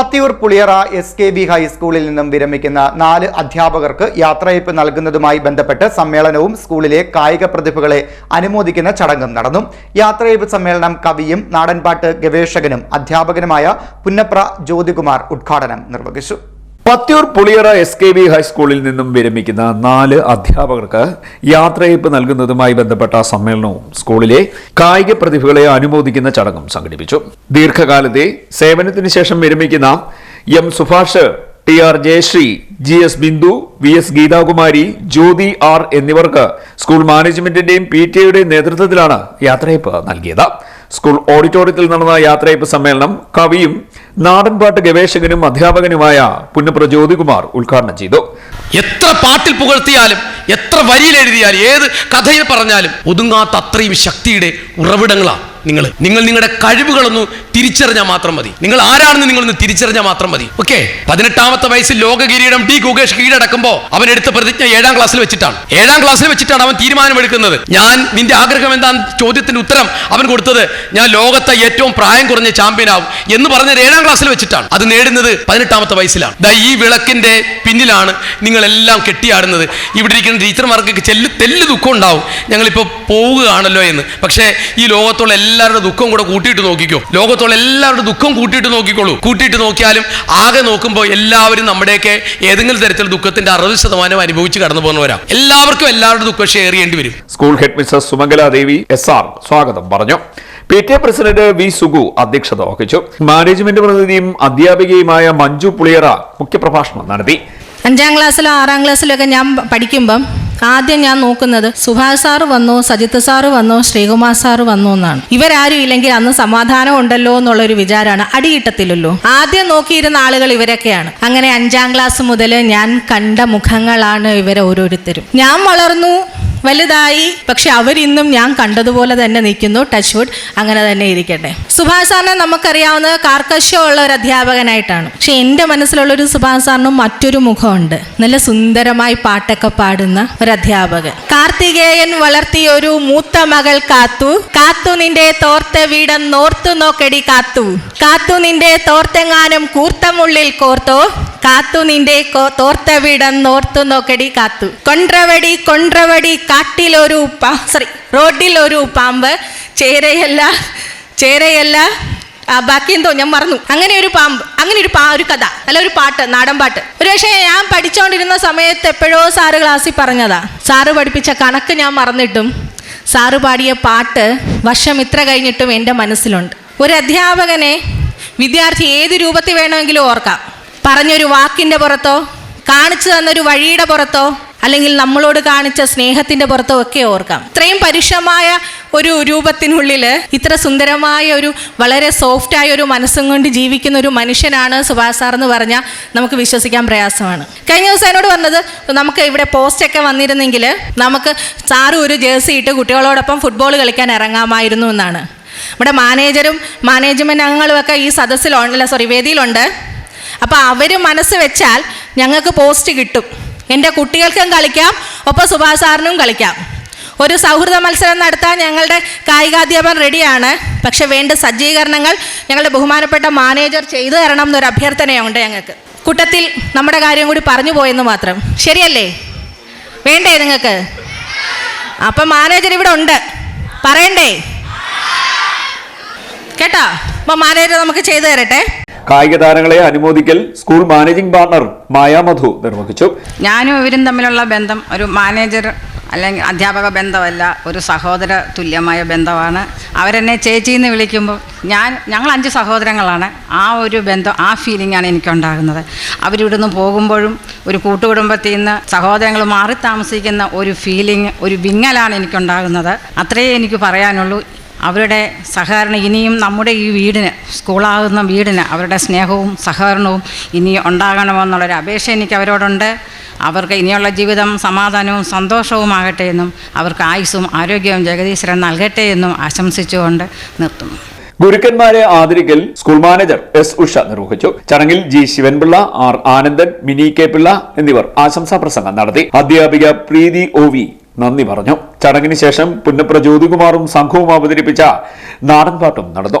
Pathiyoor Puliyara S K B ഹൈസ്കൂളിൽ നിന്നും വിരമിക്കുന്ന നാല് അധ്യാപകർക്ക് യാത്രയപ്പ് നൽകുന്നതുമായി ബന്ധപ്പെട്ട് സമ്മേളനവും സ്കൂളിലെ കായിക പ്രതിഭകളെ അനുമോദിക്കുന്ന ചടങ്ങും നടന്നു. യാത്രയപ്പ് സമ്മേളനം കവിയും നാടൻപാട്ട് ഗവേഷകനും അധ്യാപകനുമായ പുന്നപ്ര ജ്യോതികുമാർ ഉദ്ഘാടനം നിർവഹിച്ചു. Pathiyoor Puliyara S K V ഹൈസ്കൂളിൽ നിന്നും വിരമിക്കുന്ന നാല് അധ്യാപകർക്ക് യാത്രയയപ്പ് നൽകുന്നതുമായി ബന്ധപ്പെട്ട സമ്മേളനവും സ്കൂളിലെ കായിക പ്രതിഭകളെ അനുമോദിക്കുന്ന ചടങ്ങും സംഘടിപ്പിച്ചു. ദീർഘകാലത്തെ സേവനത്തിന് ശേഷം വിരമിക്കുന്ന M Subhash T R Jayasree G S Bindu V S Geethakumari Jyothi R എന്നിവർക്ക് സ്കൂൾ മാനേജ്മെന്റിന്റെയും പി ടി എയുടെയും നേതൃത്വത്തിലാണ് യാത്രയപ്പ് നൽകിയത്. സ്കൂൾ ഓഡിറ്റോറിയത്തിൽ നടന്ന യാത്രയപ്പ് സമ്മേളനം കവിയും നാടൻപാട്ട് ഗവേഷകനും അധ്യാപകനുമായ പുന്നപ്ര ജ്യോതികുമാർ ഉദ്ഘാടനം ചെയ്തു. എത്ര പാട്ടിൽ പുകഴ്ത്തിയാലും എത്ര വരിയിൽ എഴുതിയാലും ഏത് കഥയിൽ പറഞ്ഞാലും ഒതുങ്ങാത്ത അത്രയും ശക്തിയുടെ ഉറവിടങ്ങളാണ് നിങ്ങൾ. നിങ്ങൾ നിങ്ങളുടെ കഴിവുകളൊന്ന് തിരിച്ചറിഞ്ഞാൽ മാത്രം മതി. നിങ്ങൾ ആരാണെന്ന് നിങ്ങളൊന്ന് തിരിച്ചറിഞ്ഞാൽ മാത്രം മതി. ഓക്കെ? പതിനെട്ടാമത്തെ വയസ്സിൽ ലോക കിരീടം ടി കുകേഷ് കീഴടക്കുമ്പോൾ അവൻ എടുത്ത പ്രതിജ്ഞ ഏഴാം ക്ലാസ്സിൽ വെച്ചിട്ടാണ്. ഏഴാം ക്ലാസ്സിൽ വെച്ചിട്ടാണ് അവൻ തീരുമാനമെടുക്കുന്നത്. ഞാൻ നിന്റെ ആഗ്രഹം എന്താന്ന് ചോദ്യത്തിന്റെ ഉത്തരം അവൻ കൊടുത്തത് ഞാൻ ലോകത്തെ ഏറ്റവും പ്രായം കുറഞ്ഞ ചാമ്പ്യൻ ആവും എന്ന് പറഞ്ഞത് ഏഴാം ക്ലാസ്സിൽ വെച്ചിട്ടാണ്. അത് നേടുന്നത് പതിനെട്ടാമത്തെ വയസ്സിലാണ്. ദാ ഈ വിളക്കിന്റെ പിന്നിലാണ് നിങ്ങളെല്ലാം കെട്ടിയാടുന്നത്. ഇവിടെ ഇരിക്കുന്ന ടീച്ചർമാർക്ക് ചെല്ലു തെല്ല് ദുഃഖം ഉണ്ടാവും. ഞങ്ങളിപ്പോൾ പോവുകയാണല്ലോ എന്ന്. പക്ഷേ ഈ ലോകത്തുള്ള എല്ലാവരുടെ ദുഃഖം കൂടെ കൂട്ടിയിട്ട് നോക്കിക്കോ. ലോകത്തുള്ള എല്ലാവരുടെ ദുഃഖം കൂട്ടിയിട്ട് നോക്കിക്കോളൂ. കൂട്ടിയിട്ട് നോക്കിയാലും ആകെ നോക്കുമ്പോൾ എല്ലാവരും നമ്മുടെയൊക്കെ ഏതെങ്കിലും തരത്തിൽ ദുഃഖത്തിന്റെ അറുപത് ശതമാനം അനുഭവിച്ച് കടന്നു പോകുന്നവരാ. എല്ലാവർക്കും എല്ലാവരുടെ ദുഃഖം ഷെയർ ചെയ്യേണ്ടി വരും. School head mister Sumangala Devi S R സ്വാഗതം പറഞ്ഞു. P T A president V Sugu അധ്യക്ഷത വഹിച്ചു. മാനേജ്മെന്റ് പ്രതിനിധിയും അധ്യാപികയുമായ മഞ്ജു പുളിയറ മുഖ്യപ്രഭാഷണം നടത്തി. അഞ്ചാം ക്ലാസ്സിലോ ആറാം ക്ലാസ്സിലോ ഒക്കെ ഞാൻ പഠിക്കുമ്പം ആദ്യം ഞാൻ നോക്കുന്നത് സുഭാഷ് സാറ് വന്നോ സജിത്ത് സാറ് വന്നോ ശ്രീകുമാർ സാറ് വന്നോ എന്നാണ്. ഇവരാരും ഇല്ലെങ്കിൽ അന്ന് സമാധാനം ഉണ്ടല്ലോ എന്നുള്ളൊരു വിചാരമാണ് അടികിട്ടത്തില്ലല്ലോ ആദ്യം നോക്കിയിരുന്ന ആളുകൾ ഇവരൊക്കെയാണ്. അങ്ങനെ അഞ്ചാം ക്ലാസ് മുതൽ ഞാൻ കണ്ട മുഖങ്ങളാണ് ഇവരെ ഓരോരുത്തരും. ഞാൻ വളർന്നു വലുതായി പക്ഷെ അവരിന്നും ഞാൻ കണ്ടതുപോലെ തന്നെ നിൽക്കുന്നു. ടച്ച് വുഡ് അങ്ങനെ തന്നെ ഇരിക്കട്ടെ. സുഭാഷ് സാറിനെ നമുക്കറിയാവുന്ന കാർക്കശ്യമുള്ള ഒരു അധ്യാപകനായിട്ടാണ്. പക്ഷെ എന്റെ മനസ്സിലുള്ള ഒരു സുഭാഷ് സാറിനും മറ്റൊരു മുഖമുണ്ട്. നല്ല സുന്ദരമായി പാട്ടൊക്കെ പാടുന്ന ഒരു അധ്യാപകൻ കാർത്തികേയൻ വളർത്തിയ ഒരു മൂത്ത മകൾ കാത്തു. കാത്തു നിന്റെ തോർത്ത വീടം നോർത്തു നോക്കടി കാത്തു. കാത്തു നിന്റെ തോർത്തെങ്ങാനും കൂർത്തമുള്ളിൽ കോർത്തോ. കാത്തു നിന്റെ തോർത്ത നോർത്തു നോക്കടി കാത്തു. കൊണ്ട്രവടി കൊണ്ട്രവടി കാട്ടിലൊരു പാ സോറി റോഡിൽ ഒരു പാമ്പ്. ചേരയല്ല ചേരയല്ല. ബാക്കി എന്തോ ഞാൻ മറന്നു. അങ്ങനെ ഒരു പാമ്പ് അങ്ങനെ ഒരു പാ ഒരു കഥ അല്ല ഒരു പാട്ട് നാടൻ പാട്ട്. ഒരു പക്ഷേ ഞാൻ പഠിച്ചുകൊണ്ടിരുന്ന സമയത്ത് എപ്പോഴോ സാറ് ക്ലാസ്സിൽ പറഞ്ഞതാ. സാറ് പഠിപ്പിച്ച കണക്ക് ഞാൻ മറന്നിട്ടും സാറ് പാടിയ പാട്ട് വർഷം ഇത്ര കഴിഞ്ഞിട്ടും എന്റെ മനസ്സിലുണ്ട്. ഒരു അധ്യാപകനെ വിദ്യാർത്ഥി ഏത് രൂപത്തിൽ വേണമെങ്കിലും ഓർക്കാം. പറഞ്ഞൊരു വാക്കിന്റെ പുറത്തോ കാണിച്ചു തന്നൊരു വഴിയുടെ പുറത്തോ അല്ലെങ്കിൽ നമ്മളോട് കാണിച്ച സ്നേഹത്തിന്റെ പുറത്തോ ഒക്കെ ഓർക്കാം. ഇത്രയും പരുഷമായ ഒരു രൂപത്തിനുള്ളിൽ ഇത്ര സുന്ദരമായ ഒരു വളരെ സോഫ്റ്റായ ഒരു മനസ്സും കൊണ്ട് ജീവിക്കുന്ന ഒരു മനുഷ്യനാണ് സുഭാഷ് സാർ എന്ന് പറഞ്ഞാൽ നമുക്ക് വിശ്വസിക്കാൻ പ്രയാസമാണ്. കഴിഞ്ഞ ദിവസം എന്നോട് പറഞ്ഞത് നമുക്ക് ഇവിടെ പോസ്റ്റൊക്കെ വന്നിരുന്നെങ്കിൽ നമുക്ക് സാറ് ഒരു ജേഴ്സി ഇട്ട് കുട്ടികളോടൊപ്പം ഫുട്ബോൾ കളിക്കാൻ ഇറങ്ങാമായിരുന്നു എന്നാണ്. നമ്മുടെ മാനേജരും മാനേജ്മെന്റ് അംഗങ്ങളും ഒക്കെ ഈ സദസ്സിലുണ്ട് അല്ല സോറി വേദിയിലുണ്ട്. അപ്പോൾ അവർ മനസ്സ് വെച്ചാൽ ഞങ്ങൾക്ക് പോസ്റ്റ് കിട്ടും. എന്റെ കുട്ടികൾക്കും കളിക്കാം ഒപ്പം സുഭാഷ് സാറിനും കളിക്കാം. ഒരു സൗഹൃദ മത്സരം നടത്താൻ ഞങ്ങളുടെ കായികാധ്യാപകൻ റെഡിയാണ് പക്ഷെ വേണ്ട സജ്ജീകരണങ്ങൾ ഞങ്ങളുടെ ബഹുമാനപ്പെട്ട മാനേജർ ചെയ്തു തരണം എന്നൊരു അഭ്യർത്ഥനയുണ്ട് ഞങ്ങൾക്ക്. കൂട്ടത്തിൽ നമ്മുടെ കാര്യം കൂടി പറഞ്ഞു പോയെന്ന് മാത്രം. ശരിയല്ലേ? വേണ്ടേ നിങ്ങൾക്ക്? അപ്പം മാനേജർ ഇവിടെ ഉണ്ട്. പറയണ്ടേ? കേട്ടോ? അപ്പം മാനേജർ നമുക്ക് ചെയ്തു തരട്ടെ. കായിക താരങ്ങളെ അനുമോദിക്കൽ സ്കൂൾ മാനേജിംഗ് പാർട്ണർ മായാമധു നിർവഹിച്ചു. ഞാനും ഇവരും തമ്മിലുള്ള ബന്ധം ഒരു മാനേജർ അല്ലെങ്കിൽ അധ്യാപക ബന്ധമല്ല ഒരു സഹോദര തുല്യമായ ബന്ധമാണ്. അവരെന്നെ ചേച്ചി എന്ന് വിളിക്കുമ്പോൾ ഞാൻ ഞങ്ങൾ അഞ്ച് സഹോദരങ്ങളാണ്. ആ ഒരു ബന്ധം ആ ഫീലിംഗാണ് എനിക്കുണ്ടാകുന്നത്. അവരിവിടുന്ന് പോകുമ്പോഴും ഒരു കൂട്ടുകുടുംബത്തിൽ നിന്ന് സഹോദരങ്ങൾ മാറി താമസിക്കുന്ന ഒരു ഫീലിംഗ് ഒരു വിങ്ങലാണ് എനിക്കുണ്ടാകുന്നത്. അത്രയേ എനിക്ക് പറയാനുള്ളൂ. അവരുടെ സഹകരണം ഇനിയും നമ്മുടെ ഈ വീടിന് സ്കൂളാകുന്ന വീടിന് അവരുടെ സ്നേഹവും സഹകരണവും ഇനി ഉണ്ടാകണമെന്നുള്ളൊരു അപേക്ഷ എനിക്ക് അവരോടുണ്ട്. അവർക്ക് ഇനിയുള്ള ജീവിതം സമാധാനവും സന്തോഷവുമാകട്ടെ എന്നും അവർക്ക് ആയുസ്സും ആരോഗ്യവും ജഗദീശ്വരൻ നൽകട്ടെ എന്നും ആശംസിച്ചുകൊണ്ട് നിർത്തുന്നു. ഗുരുക്കന്മാരെ ആദരിക്കൽ സ്കൂൾ മാനേജർ എസ് ഉഷ നിർവഹിച്ചു. ചടങ്ങിൽ G Sivanpillai R Anandan Mini K Pillai എന്നിവർ ആശംസാ പ്രസംഗം നടത്തി. അധ്യാപിക പ്രീതി ഒ വി നന്ദി പറഞ്ഞു. ചടങ്ങിന് ശേഷം പുന്നപ്ര ജ്യോതികുമാറും സംഘവും അവതരിപ്പിച്ച നാടൻപാട്ടും നടന്നു.